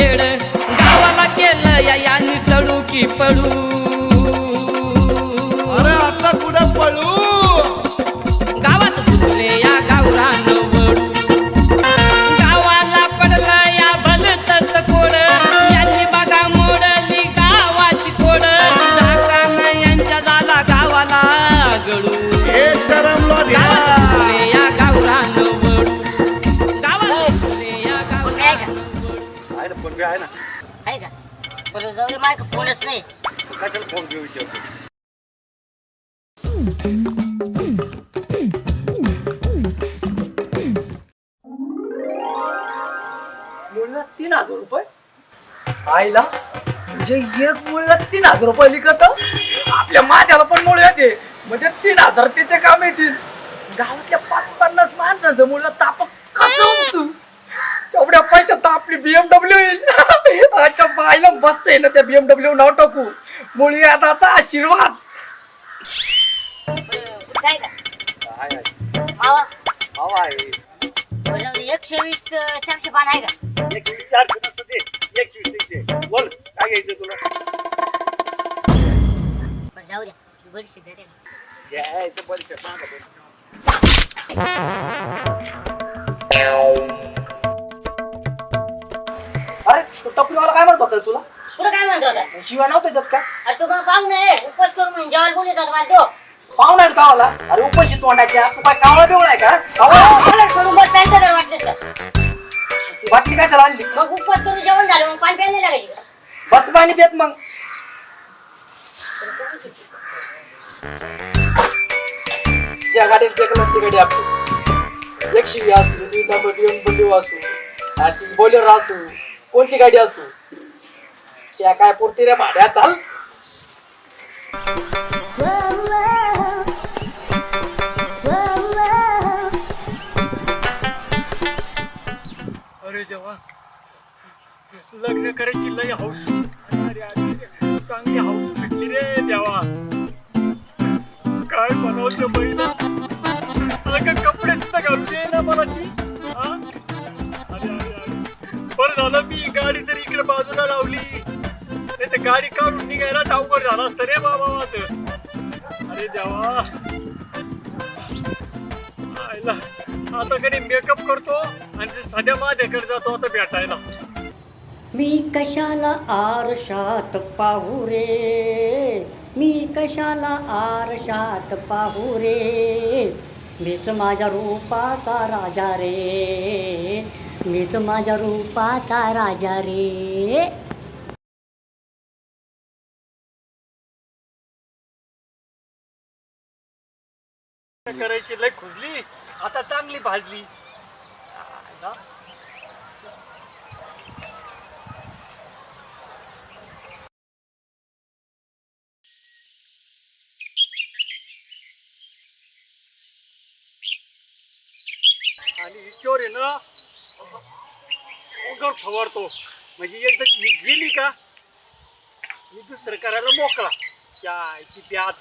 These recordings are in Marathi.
खेळ गावाला केलं या यांनी सडू की पडू. अरे आता कुठं पळू गावात घुसले या गावरान वडू. गावाला पडलं या भलतच कोड. यांनी बघा मोडली गावाची कोड. धाकानं यांच्या झाला गावाला गडू. हे शरमलो गावात या गावरान वडू. गावात घुसले या गावरान आहे ना फोन पे आहे ना. आहे का? पण जाऊ दे माझ्या फोनच नाही. कशाला फोन घेऊ विचार मुलीला तीन हजार रुपये? आईला? म्हणजे एक मुलीला तीन हजार रुपये लिखत आपल्या मात्याला पण मुळे येते. म्हणजे तीन हजार त्याचे काम येतील. गावातल्या पाच पन्नास माणसाचं मुलीला ताप कसं उचू तेवढ्या पैशात तर आपली बीएमडब्ल्यू येईल. अच्छा बाईला बसते ना त्या बीएमडब्ल्यू नाव टाकू मुली आताचा आशीर्वाद. काय का? आहे आहे? मावा मावा आहे. बरं, एकशे वीस चारशे पान आहे का? एक वीस चारशे नसतं ते. एक वीस तीनशे. बोल काय घ्यायचं तुला? बरं जाऊ द्या बरीचशी सांगा टपरीवाला काय म्हणत होता तुला? पुढं काय म्हणतो आता शिवाय नव्हते त्यात का? अरे तू मग पाहू नये उपवास करून म्हणजे जेवायला बोलत होता मला तो पाहुणा आहे गावाला? अरे उपाशी तोंडाच्या तू काय कावळा बिवळा आहे का? अहो, मला सोडून बस त्यांचं तर वाटलं तर. बाटली कशाला आणली? मग उपवास करून जेवण झालं मग पाणी प्यायला नाही लागायची? बस पाणी पेत मग. ज्या गाडीत टेकलं ती गाडी आपली. एक शिवी असू ती डबल असू ती बोलेर असू. कोणची गाडी असू? त्या काय पुरती रे भाड्या चाल. अरे जेव्हा लग्न करायची लय हाऊस अरे अरे चांगली हाऊस भेटली रे देवा. काय बनवतो बहिण अगं कपडे सुद्धा घालते ना मला ती. गाडी बाजूला लावली. नाही तर गाडी काढून निघायला अवघड झाला असतं रे बाबा माझं अरे देवा. आयला. आता कधी मेकअप करतो आणि ते सध्या माझ्याकडे जातो आता भेटायला. मी कशाला आरशात पाहू रे? मी कशाला आरशात पाहू रे? मीच माझ्या रूपाचा राजा रे. मीच माझ्या रूपाचा राजा रे. करायची लय खुजली. आता चांगली भाजली. आणि ही चोर आहे ना असं फवारतो. म्हणजे एकदा ही गेली का मी दुसरं करायला मोकळा. त्या आईची प्याज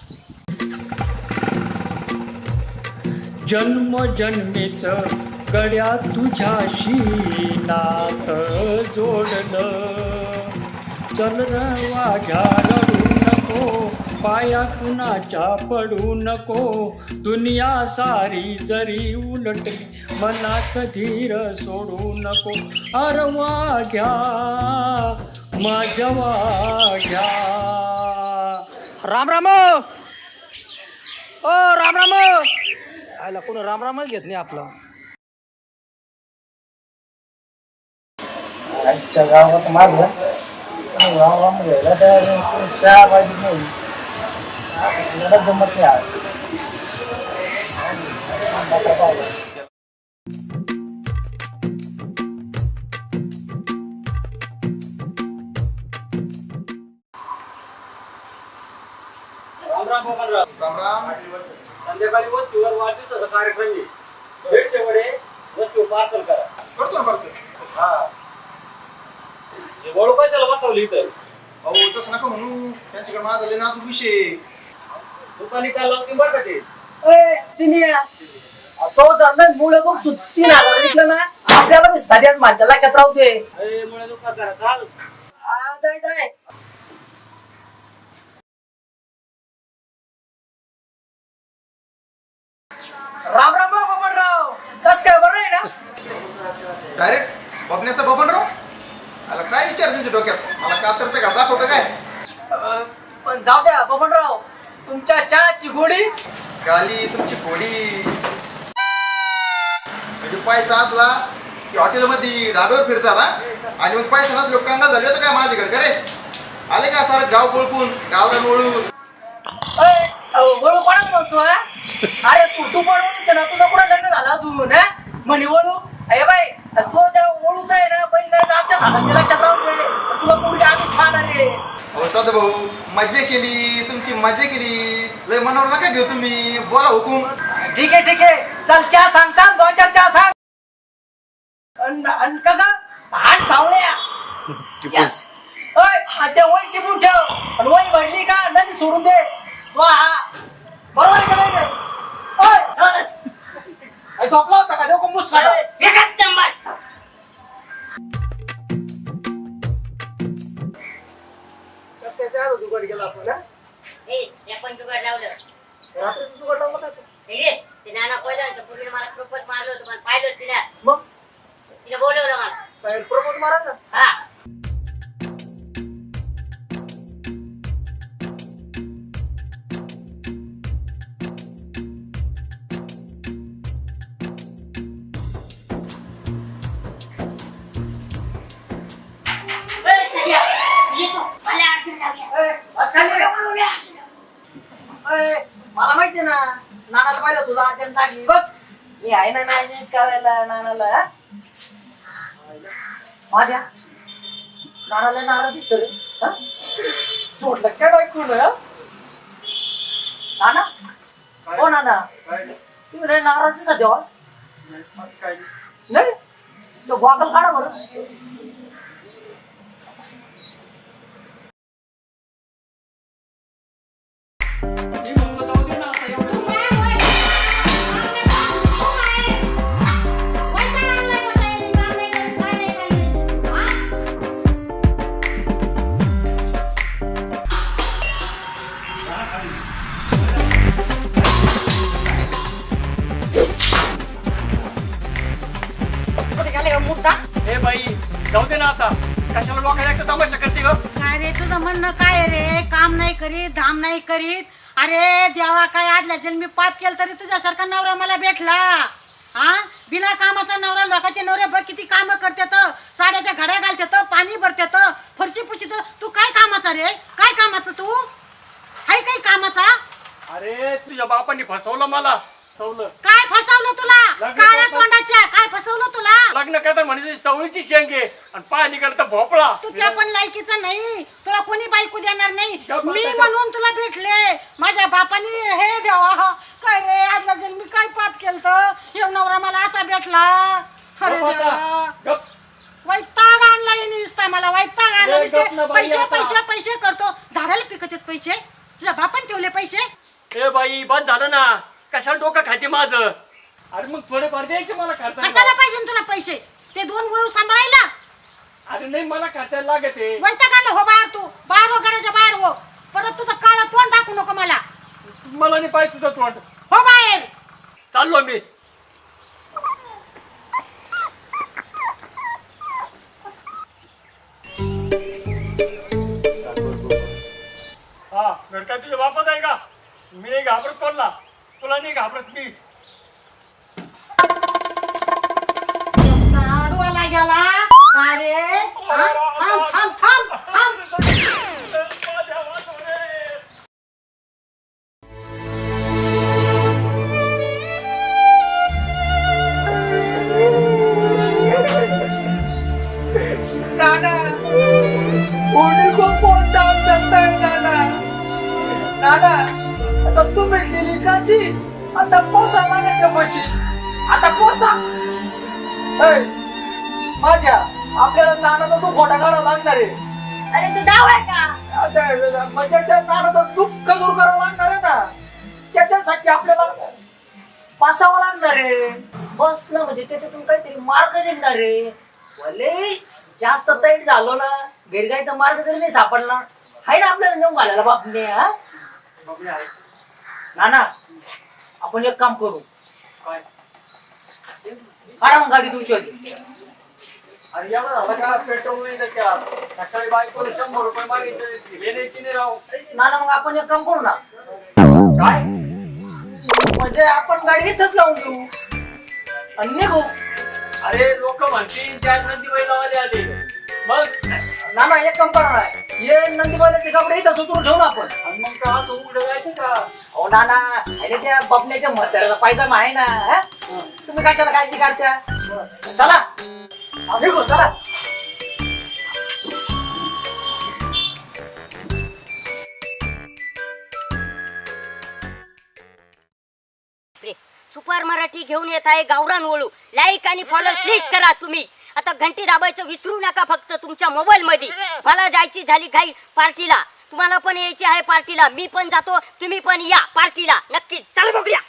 जन्म जन्मेच गड्या तुझ्याशी नात जोडलं. चल रवा घ्या रडू नको. पाया कुणाच्या पडू नको. दुनिया सारी जरी उलटली मनात धीर सोडू नको. अर वाघ्या माझ्या वाघ्या राम राम. ओ राम राम. आयला कोण राम राम घेत नाही आपला. आजच्या गावात माझं राम राम घ्यायला तयार चहा पाहिजे नाही. आपल्याला जमत नाही आज संध्याकाळी वस्तूवर वाढदिवसाचा कार्यक्रम आहे दीडशे वडे वस्तू पार्सल करा करतो ना पार्सल हा वळू बसवली इथं अहो तसं नका म्हणू त्यांच्याकडे माझा लय नाजूक विषय दुकानी काल लावतील बरं का ते? तो जर नाही मुळे तीन हजार विकलं ना आपल्याला बी सध्याच माझ्या लक्षात राहू दे मुळे दुखा जरा चाल. आ, जाय जाय. राम राम बबनराव. कस काय बरं आहे ना? डायरेक्ट बबण्याचा बबनराव? मला काय विचार तुमच्या डोक्यात? मला कातरचं घाट दाखवतं काय? अं, पण जाऊ द्या बबनराव. तुमच्या चहाची गोडी. गाली तुमची घोडी म्हणजे पैसा असला की हॉटेलमध्ये डाब्यावर फिरतात हा आणि मग पैसा नसलो कंगाल झाले. होते काय माझ्या घरी का रे? आले का सारं गाव बोळकून गावला वळून अय, अहो, वळू कोणाला म्हणतो हा? अरे तू तू पण वळूच ना तुझं कुठं लग्न झालं अजून हा? म्हणे वळू. अरे बाई तो त्या वळूचा आहे ना बहीण करायचं आमच्या हातात लक्षात राहून दे तुला मुलगी आम्ही छान आहे. हो सद भाऊ मजा केली. तुमची मजा केली. लय मनावर नका घेऊ तुम्ही. बोला हुकूम. ठीक आहे ठीक आहे. चल चहा सांग चाल. दोन चार चहा सांग. अन अन कसं? हात सावळ्या Yes. पहिलं पूर्वीने मला प्रपोज मारलं होतं मला पाहिलं तिला मग तिने बोलवलं मला. प्रपोज मारा ना. हा. नानाला पाहिलं तुला अर्जंट लागली बस. मी आहे ना नाही करायला नानाला. हा? माझ्या. नानाला नाना दिसत रे. हा? सोडलं काय बायकून? नाना? हो नाना. तुम्ही रे नाराज सध्या हो? नाही? तो गॉगल काढा बरं. करीत धाम नाही करीत. अरे देवा काय आदल्या जन्मी पाप केलं तरी तुझ्यासारखा नवरा मला भेटला. हा बिना कामाचा नवरा लोकांचे नवरे बघ किती काम करतात. साड्याच्या घड्या घालतात पाणी भरतात फरशी पुशीत. तू काय कामाचा रे? काय कामाचा तू? हाय काय कामाचा? अरे तुझ्या बापांनी फसवलं मला. फसवलं. काय फसवलं तुला? लग्न काळ्या करतो. तोंडाच्या काय फसवलं तुला? लग्न करता म्हणजे चवळीची शेंग आणि पाणी करता भोपळा. तू त्या पण लायकीचा नाही. तुला कोणी बायको देणार नाही. गप्प मी. म्हणून तुला भेटले. माझ्या बापानी हे देवा काय रे आदला जन्मी काय पाप केलं हे नवरा मला असा भेटला. अरे गप्प आता. देवा. गप्प. वैताग आणला हिने नुसता मला. वैताग आणला. ए, नुसते गप्प ना बाई पैसे आता. पैसे पैसे करतो. झाडाला पिकत आहेत पैसे. तुझ्या बापाने ठेवले पैसे. ए बाई बंद झालं ना. कशाला डोकं खाते माझं? अरे मग थोडेफार द्यायचे मला कशाला खर्च पाहिजे तुला पैसे? ते दोन वळू सांभाळायला. अरे नाही मला खर्चायला लागते वैताग आणला हो बाहेर तू. बाहेर हो घराच्या बाहेर हो. परत तुझं काळं तोंड दाखवू नको मला. मला नाही पाहिजे तुझं तोंड. हो बाहेर. चाललो मी. हा घर काय तुझ्या बापाच आहे का? मी नाही घाबरत कोणला. नाही घाबरत मी. आता पोसा मागायच्या बशीस आता पोसा ऐ, माझ्या आपल्याला नानाचा तू खोटा काढावा लागणार आहे. अरे तू डाव आहे का? आता म्हणजे त्या नानाचं दुःख दूर करावं लागणार आहे ना. त्याच्यासाठी आपल्याला बसावं लागणार आहे. बसलं म्हणजे त्याच्यातून काहीतरी मार्ग निघणार आहे. भले जास्त तैट झालो ना घरी जायचा मार्ग जरी नाही सापडला आहे ना आपल्याला नेऊन घालायला बापने हा? ना ना आपण एक काम करू. काय काढा मग गाडी तुमची होती अरे या मला का पेट्रोल नाही त्याच्यात सकाळी बायकोला शंभर रुपये मागितले दिले नाही की नाही राव. ना ना मग आपण एक काम करू ना. काय? म्हणजे आपण गाडी इथंच लावून देऊ. आणि निघू. अरे लोक म्हणतील चार नंदी बैलावाले आले. मग? ना ना एक काम करा ना. ये नंदी बैलाचे कपडे इथं ठेवू ना आपण. आणि मग का असं उघडं जायचं का? हो ना ना अरे त्या बपण्याच्या म्हाताऱ्याचा पायजामा आहे ना हा? तुम्ही कशाला काळजी काढत्या चला. निघू चला. सुपर मराठी घेऊन येत आहे गावरान वळू. लाईक आणि फॉलो प्लीज करा तुम्ही. आता घंटी दाबायचं विसरू नका फक्त तुमच्या मोबाईल मध्ये. मला जायची झाली घाई पार्टीला. तुम्हाला पण यायची आहे पार्टीला. मी पण जातो तुम्ही पण या पार्टीला. नक्की चला बघूया.